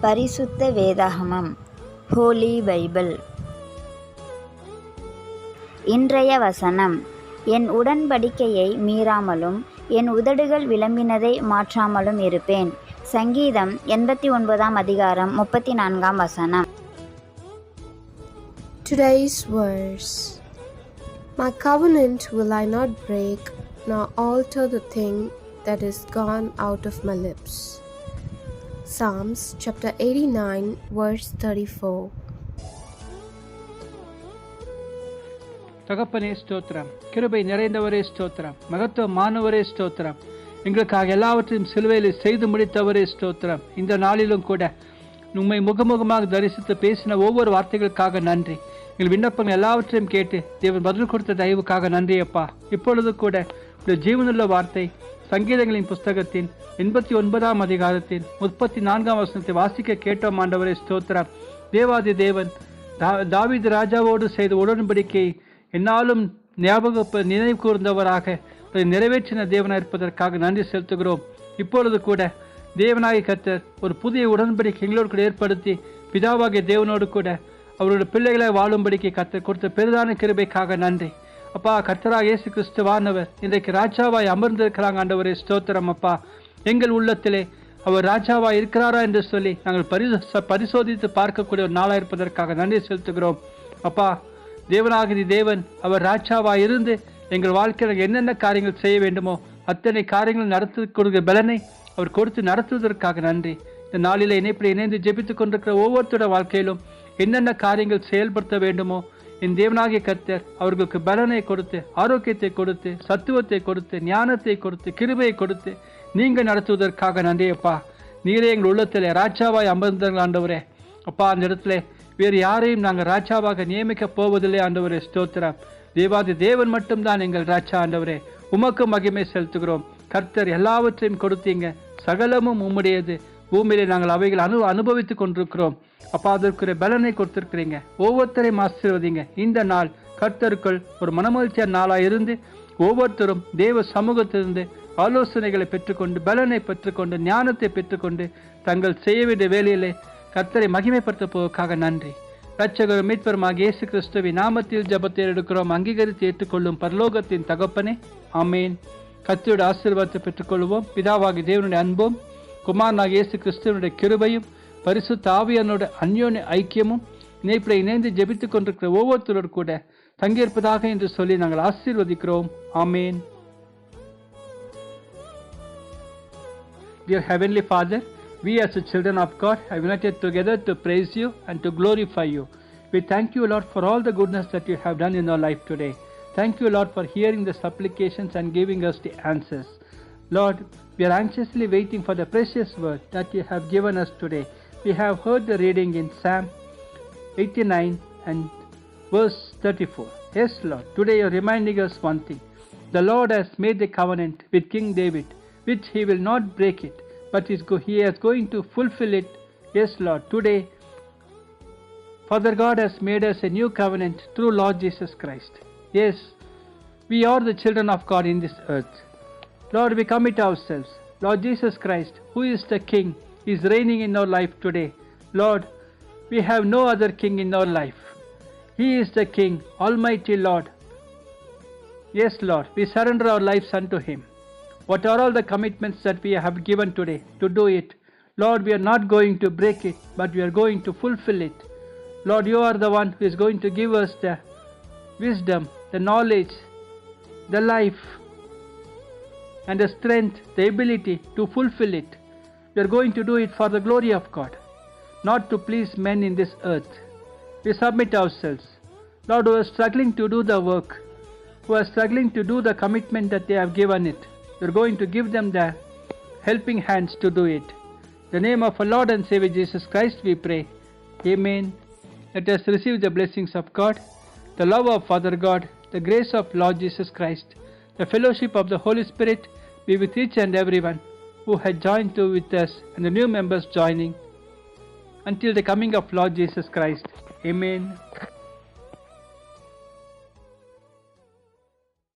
பரிசுத்த வேதாகமம் ஹோலி பைபிள் இன்றைய வசனம் என் உடன்படிக்கையை மீறாமலும் என் உதடுகள் விளம்பினதை மாற்றாமலும் இருப்பேன். சங்கீதம் எண்பத்தி ஒன்பதாம் அதிகாரம் முப்பத்தி நான்காம் வசனம். Today's verse My covenant will I not break, nor alter the thing that is gone out of my lips. Psalms chapter 89, verse 34. தகப்பனே ஸ்தோத்திரம். கிருபை நிறைந்தவரே ஸ்தோத்திரம். மகத்துவமானவரே ஸ்தோத்திரம். எங்களுக்காக எல்லாவற்றையும் சிலுவையில் செய்து முடித்தவரே ஸ்தோத்திரம். இந்த நாளிலும் கூட உண்மை முகமுகமாக தரிசித்து பேசின ஒவ்வொரு வார்த்தைகளுக்காக நன்றி. எங்கள் விண்ணப்பங்கள் எல்லாவற்றையும் கேட்டு தேவன் பதில் கொடுத்த தயவுக்காக நன்றியப்பா. இப்பொழுது கூட இந்த ஜீவனுள்ள வார்த்தை சங்கீதங்களின் புஸ்தகத்தின் எண்பத்தி ஒன்பதாம் அதிகாரத்தின் முப்பத்தி நான்காம் வசனத்தை வாசிக்க கேட்டோம் ஆண்டவரே ஸ்தோத்திரம். தேவாதி தேவன் தா- தாவீது ராஜாவோடு செய்த உடன்படிக்கை என்னாலும் ஞாபக நினைவு கூர்ந்தவராக அதை நிறைவேற்றின தேவனாக இருப்பதற்காக நன்றி செலுத்துகிறோம். இப்பொழுது கூட தேவனாகி கத்தர் ஒரு புதிய உடன்படிக்கை எங்களோடு கூட ஏற்படுத்தி பிதாவாகிய தேவனோடு கூட அவருடைய பிள்ளைகளை வாழும்படிக்கு கர்த்தர் கொடுத்த பெரிதான கிருபைக்காக நன்றி. அப்பா கர்த்தராக இயேசு கிறிஸ்துவானவர் இன்றைக்கு ராஜாவாய் அமர்ந்திருக்கிறாங்க ஆண்டவரே ஸ்தோத்திரம் அப்பா. எங்கள் உள்ளத்திலே அவர் ராஜாவா இருக்கிறாரா என்று சொல்லி நாங்கள் பரிசோ பரிசோதித்து பார்க்கக்கூடிய ஒரு நாளாக இருப்பதற்காக நன்றி செலுத்துகிறோம். அப்பா தேவனாகிதி தேவன் அவர் ராஜாவா இருந்து எங்கள் வாழ்க்கையில் என்னென்ன காரியங்கள் செய்ய வேண்டுமோ அத்தனை காரியங்கள் நடத்தி கொடுக்கிற பலனை அவர் கொடுத்து நடத்துவதற்காக நன்றி. இந்த நாளில் இணைப்பில் இணைந்து ஜெபித்துக் கொண்டிருக்கிற ஒவ்வொருத்தோட வாழ்க்கையிலும் என்னென்ன காரியங்கள் செயல்படுத்த வேண்டுமோ என் தேவனாகிய கர்த்தர் அவர்களுக்கு பலனை கொடுத்து ஆரோக்கியத்தை கொடுத்து சத்துவத்தை கொடுத்து ஞானத்தை கொடுத்து கிருபையை கொடுத்து நீங்க நடத்துவதற்காக நன்றியப்பா நீரே எங்கள் உள்ளத்தில் ராஜாவாய் அமர்ந்தார்கள் ஆண்டவரே. அப்பா அந்த இடத்துல வேறு யாரையும் நாங்கள் ராஜாவாக நியமிக்க போவதில்லை ஆண்டவரே ஸ்தோத்திரம். தேவாதி தேவன் மட்டும்தான் எங்கள் ராஜா ஆண்டவரே. உமக்கு மகிமை செலுத்துகிறோம். கர்த்தர் எல்லாவற்றையும் கொடுத்தீங்க. சகலமும் உம்முடையது. பூமியிலே நாங்கள் அவைகள் அனு அனுபவித்துக் கொண்டிருக்கிறோம். அப்பா அதற்குரிய பலனை கொடுத்திருக்கிறீங்க. ஒவ்வொருத்தரையும் ஆசீர்வதிங்க இந்த நாள் கர்த்தருக்குள் ஒரு மனமகிழ்ச்சியான நாளாக இருந்து ஒவ்வொருத்தரும் தேவ சமூகத்திலிருந்து ஆலோசனைகளை பெற்றுக்கொண்டு பலனை பெற்றுக்கொண்டு ஞானத்தை பெற்றுக்கொண்டு தங்கள் செய்ய வேண்டிய வேலையிலே கர்த்தரை மகிமைப்படுத்த போவதற்காக நன்றி. ரட்சகர் மீட்பருமாக இயேசு கிறிஸ்துவை நாமத்தில் ஜபத்தை எடுக்கிறோம். அங்கீகரித்து ஏற்றுக்கொள்ளும் பரலோகத்தின் தகப்பனே. அமேன் கத்தியோட ஆசீர்வாதத்தை பெற்றுக்கொள்வோம். பிதாவாகி தேவனுடைய அன்பும் குமாரனாக இயேசு கிறிஸ்துவனுடைய கிருபையும் பரிசு தாவியானோட அந்யோன்ய ஐக்கியமும் இணைப்பில் இணைந்து ஜெபித்துக் கொண்டிருக்கிற ஒவ்வொருத்தரோடு கூட தங்கியிருப்பதாக என்று சொல்லி நாங்கள் ஆசீர்வதிக்கிறோம் ஆமேன் Dear Heavenly Father, we as the children of God have united together to praise you and to glorify you. We thank you, Lord, for all the goodness that you have done in our life today. Thank you, Lord, for hearing the supplications and giving us the answers. Lord, we are anxiously waiting for the precious word that you have given us today. We have heard the reading in Psalm 89 and verse 34. Yes, Lord, today you're reminding us one thing. The Lord has made a covenant with King David, which he will not break it, but he is going to fulfill it. Yes, Lord, today Father God has made us a new covenant through Lord Jesus Christ. Yes, we are the children of God in this earth. Lord, we commit ourselves. Lord Jesus Christ, who is the King, is reigning in our life today. Lord, we have no other King in our life. He is the King, Almighty Lord. Yes, Lord, we surrender our lives unto Him. What are all the commitments that we have given today to do it? Lord, we are not going to break it, but we are going to fulfill it. Lord, you are the one who is going to give us the wisdom, the knowledge, the life, and the strength, the ability to fulfill it. We are going to do it for the glory of God, not to please men in this earth. We submit ourselves. Lord, who are struggling to do the work, who are struggling to do the commitment that they have given it, we are going to give them the helping hands to do it. In the name of our Lord and Savior Jesus Christ, we pray. Amen. Let us receive the blessings of God, the love of Father God, the grace of Lord Jesus Christ, the fellowship of the Holy Spirit be with each and everyone who had joined to with us and the new members joining until the coming of Lord Jesus Christ. Amen.